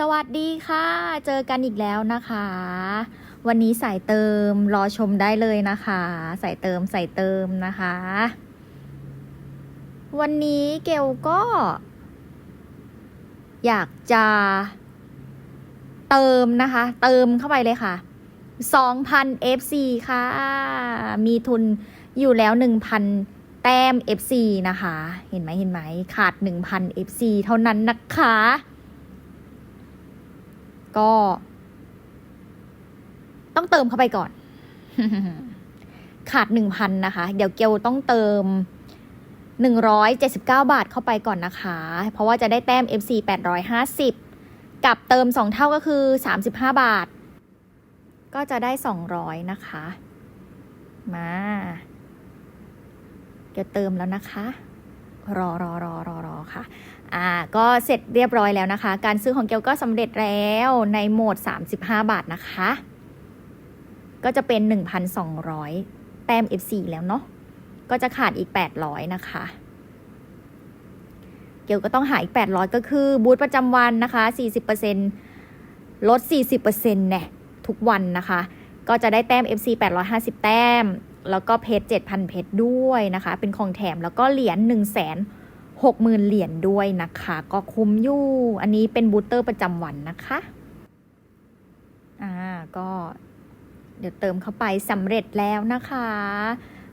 สวัสดีค่ะ เจอกันอีกแล้วนะคะ วันนี้ใส่เติมรอชมได้เลยนะคะใส่เติมใส่เติมนะคะ วันนี้เกลก็ อยากจะเติมนะคะ เติมเข้าไปเลยค่ะ 2,000 FC ค่ะ มีทุนอยู่แล้ว 1,000 แต้ม FC นะคะ เห็นไหมเห็นไหม ขาด 1,000 FC เท่านั้นนะคะ ก็ ต้องเติมเข้าไปก่อน ขาด1,000นนะคะ เดี๋ยวเกลต้องเติม179บเก้าบาทเข้าไปก่อนนะคะ เพราะว่าจะได้แต้ม FC 850กับเติม2เท่าก็คือ35บห้าบาท ก็จะได้200นะคะ มาเดี๋ยวเติมแล้วนะคะ รอรอรอรอรอค่ะ อ่าก็เสร็จเรียบร้อยแล้วนะคะ การซื้อของเกลก็สำเร็จแล้วในโหมด 35 บาทนะคะ ก็จะเป็น 1,200 แต้ม F4 แล้วเนาะก็จะขาดอีก 800 นะคะ เกลก็ต้องหาอีก 800 ก็คือบูธประจำวันนะคะ 40%ลด 40%เนี่ยทุกวันนะคะ ก็จะได้แต้ม FC 850 แต้ม แล้วก็เพชร7,000 เพชรด้วยนะคะ เป็นของแถมแล้วก็เหรียญ1 0 0 0 0 60,000 เหรียญด้วยนะคะ ก็คุ้มอยู่ อันนี้เป็นบูสเตอร์ประจำวันนะคะ อ่า ก็ เดี๋ยวเติมเข้าไปสำเร็จแล้วนะคะ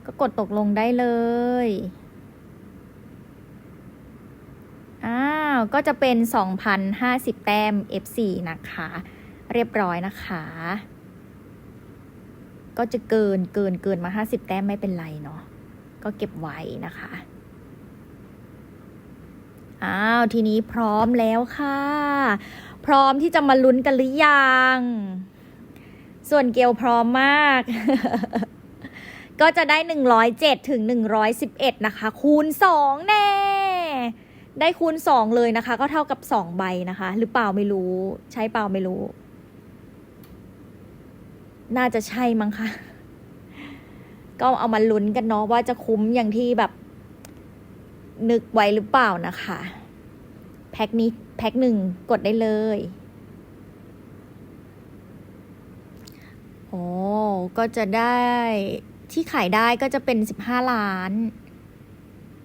ก็กดตกลงได้เลย อ้าว ก็จะเป็น 2,050 แต้ม F4 นะคะ เรียบร้อยนะคะ ก็จะเกินเกินเกินมา 50 แต้มไม่เป็นไรเนาะ ก็เก็บไว้นะคะ อ้าวทีนี้พร้อมแล้วค่ะ พร้อมที่จะมาลุ้นกันหรือยัง ส่วนเกลพร้อมมาก ก็จะได้ 107 ถึง 111 นะคะ คูณ 2 แน่ ได้คูณ 2 เลยนะคะ ก็เท่ากับ 2 ใบนะคะ หรือเปล่าไม่รู้ ใช่เปล่าไม่รู้ น่าจะใช่มั้งคะก็เอามาลุ้นกันเนาะว่าจะคุ้มอย่างที่แบบ นึกไว้หรือเปล่านะคะ แพ็คนี้แพ็คหนึ่งกดได้เลย โอ้ก็จะได้ที่ขายได้ก็จะเป็นสิบห้าล้าน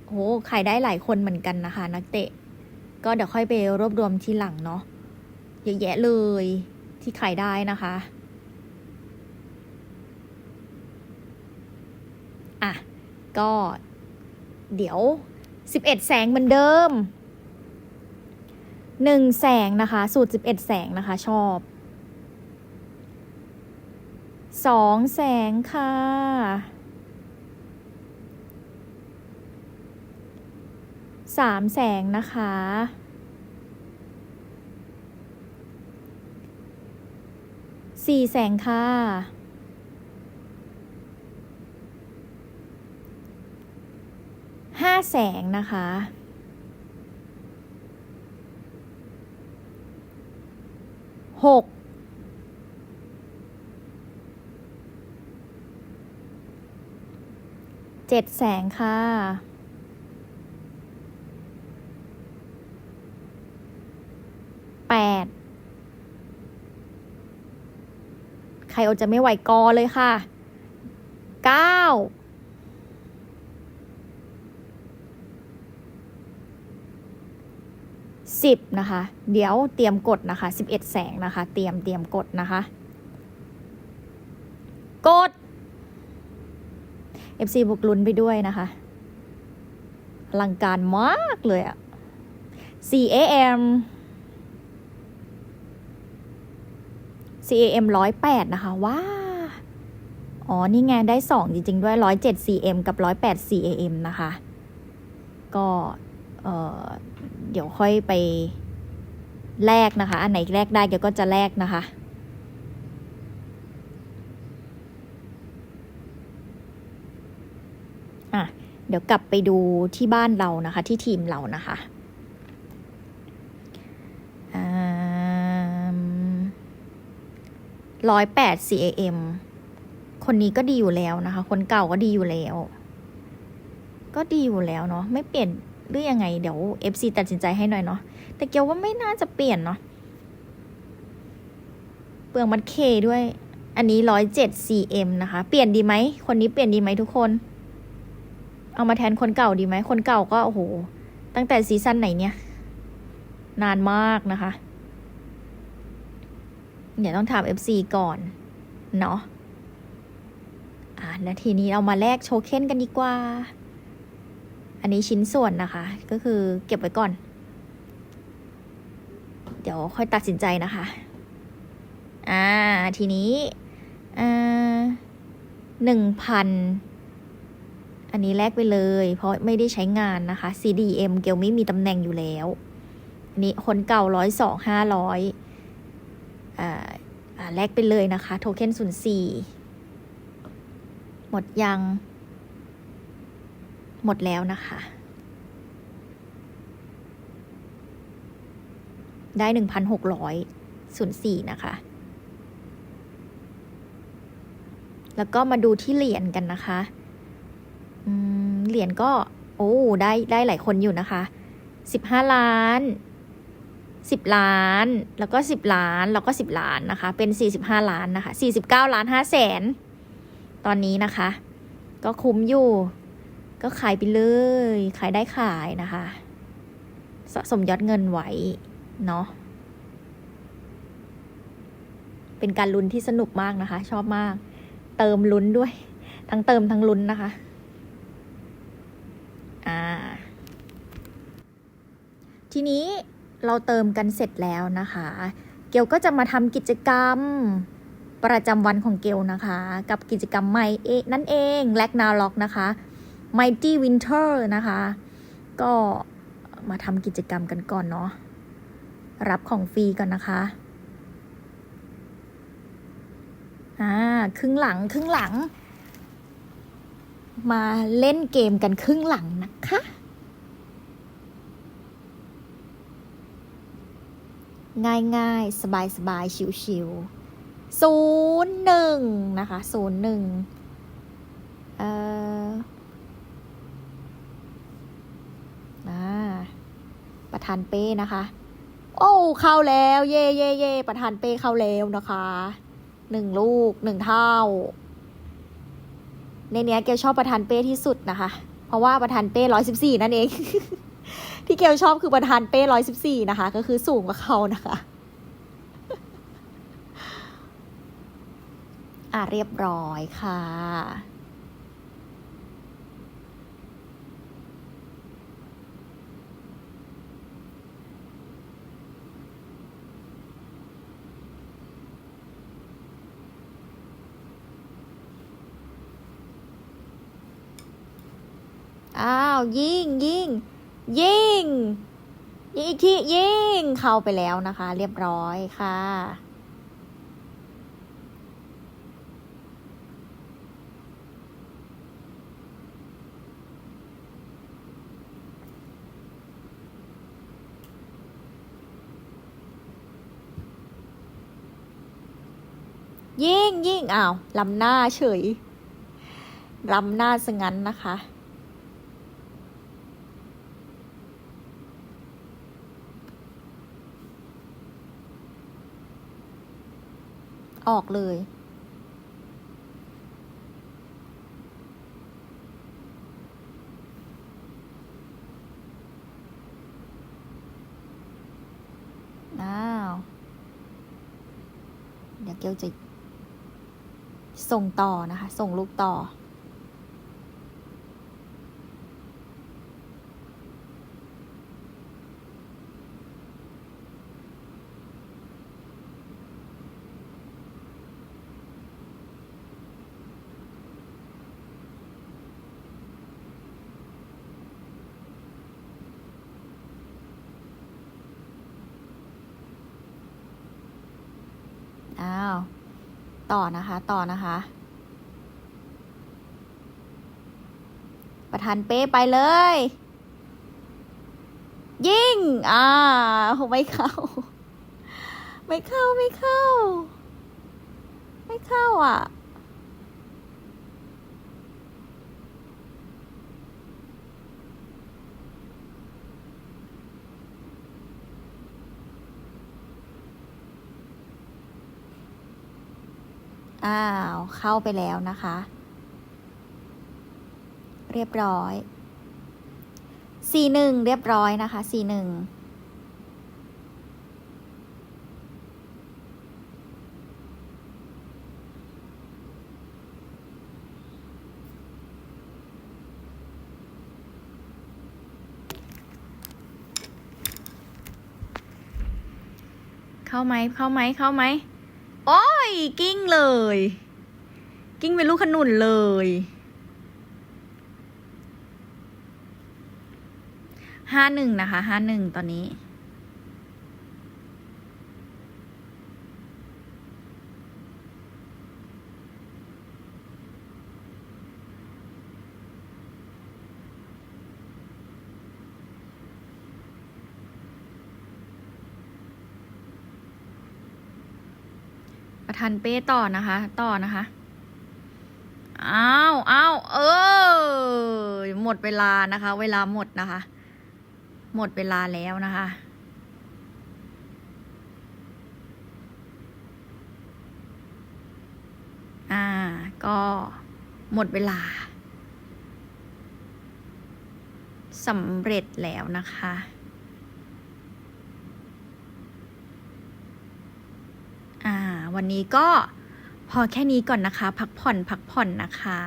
โอ้ขายได้หลายคนเหมือนกันนะคะ นักเตะ ก็เดี๋ยวค่อยไปรวบรวมทีหลังเนาะเยอะแยะเลยที่ขายได้นะคะอะก็เดี๋ยว 11 แสงเหมือนเดิม 1 แสงนะคะ สูตร 11 แสงนะคะ ชอบ 2 แสงค่ะ 3 แสงนะคะ 4 แสงค่ะ ห้า แสงนะคะ หก เจ็ดแสงค่ะ แปด ใครอาจะไม่ไหวกอเลยค่ะ 10 นะคะ เดี๋ยวเตรียมกดนะคะ 11 แสงนะคะ เตรียมเตรียมกดนะคะ กด FC บวกลุ้นไปด้วยนะคะอลังการมากเลยอะ 4 AM 4 AM 108 นะคะ ว้า อ๋อ นี่ไงได้ 2 จริง ๆ ด้วย 107 CM กับ 108 CAM นะคะ ก็ เเดี๋ยวค่อยไปแลกนะคะ อันไหนแลกได้เดี๋ยวก็จะแลกนะคะ อะ เดี๋ยวกลับไปดูที่บ้านเรานะคะ ที่ทีมเรานะคะร้อยแปด CAM คนนี้ก็ดีอยู่แล้วนะคะ คนเก่าก็ดีอยู่แล้ว ก็ดีอยู่แล้วเนาะ ไม่เปลี่ยน หรือยังไงเดี๋ยว FC ตัดสินใจให้หน่อยเนาะแต่เกียวว่าไม่น่าจะเปลี่ยนเนาะเปลืองมัดเคด้วย อันนี้ร้อยเจ็ด cm นะคะ เปลี่ยนดีไหม คนนี้เปลี่ยนดีไหมทุกคน เอามาแทนคนเก่าดีไหม คนเก่าก็โอ้โห ตั้งแต่ซีซั่นไหนเนี่ย นานมากนะคะ เดี๋ยวต้องถาม FC ก่อน เนาะอ่าแล้วทีนี้เอามาแลกโชเค็นกันดีกว่า อันนี้ชิ้นส่วนนะคะ ก็คือเก็บไว้ก่อน เดี๋ยวค่อยตัดสินใจนะคะ อ่า ทีนี้อ่าหนึ่งพันอันนี้แลกไปเลย เพราะไม่ได้ใช้งานนะคะ CDM เกลไม่มีตำแหน่งอยู่แล้ว อันนี้คนเก่าร้อยสองห้าร้อยอ่าอ่าแลกไปเลยนะคะ โทเค็นศูนย์สี่หมดยัง หมดแล้วนะคะ ได้หนึ่งพันหกร้อยศูนย์สี่นะคะ แล้วก็มาดูที่เหรียญกันนะคะเหรียญก็ โอ้ได้ได้หลายคนอยู่นะคะสิบห้าล้านสิบล้าน แล้วก็สิบล้าน แล้วก็สิบล้านนะคะ เป็นสี่สิบห้าล้านนะคะสี่สิบเก้าล้านห้าแสน ตอนนี้นะคะ ก็คุ้มอยู่ ก็ขายไปเลย ขายได้ขายนะคะ สะสมยอดเงินไว้ เนาะเป็นการลุ้นที่สนุกมากนะคะ ชอบมาก เติมลุ้นด้วย ทั้งเติมทั้งลุ้นนะคะ อ่า ทีนี้เราเติมกันเสร็จแล้วนะคะ เกลก็จะมาทำกิจกรรมประจำวันของเกลนะคะ กับกิจกรรมใหม่เอนั่นเองแลกนาล็อกนะคะ Mighty Winter นะคะ ก็มาทำกิจกรรมกันก่อนเนาะ รับของฟรีก่อนนะคะ อ่า ครึ่งหลัง ครึ่งหลัง มาเล่นเกมกันครึ่งหลังนะคะ ง่ายๆสบายๆชิวๆศูนย์หนึ่งนะคะศูนย์หนึ่งเอ่ออ่า ประธานเป้นะคะ โอ้เข้าแล้ว เย่เย่เย่ประธานเป้เข้าแล้วนะคะหนึ่งลูกหนึ่งเท่า ในเนี้ยเกลชอบประธานเป้ที่สุดนะคะ เพราะว่าประธานเป้ร้อยสิบสี่นั่นเอง ที่เกลชอบคือประธานเป้ร้อยสิบสี่นะคะ ก็คือสูงกว่าเขานะคะอะเรียบร้อยค่ะ อ้าว ยิงยิงยิงยิงอีกทียิงเข้าไปแล้วนะคะ เรียบร้อยค่ะ ยิงยิงอ้าวลำหน้าเฉยลำหน้าซะงั้นนะคะ ออกเลย อ้าว เดี๋ยวเกลจะส่งต่อนะคะ ส่งลูกต่อ อ้าว ต่อนะคะ ต่อนะคะ ประธานเป้ไปเลย ยิงอ่าไม่เข้า ไม่เข้าไม่เข้า ไม่เข้าอะ อ้าว เข้าไปแล้วนะคะ เรียบร้อย สี่หนึ่งเรียบร้อยนะคะ สี่หนึ่งเข้าไหม เข้าไหม เข้าไหม โอ้ย กิ้งเลย กิ้งเป็นลูกขนุนเลย ห้าหนึ่งนะคะ ห้าหนึ่งตอนนี้ ประธานเป้ต่อนะคะ ต่อนะคะอ้าวอ้าวเออ หมดเวลานะคะ เวลาหมดนะคะ หมดเวลาแล้วนะคะอ่า ก็หมดเวลาสำเร็จแล้วนะคะ อ่า วันนี้ก็พอแค่นี้ก่อนนะคะ พักผ่อนพักผ่อนนะคะ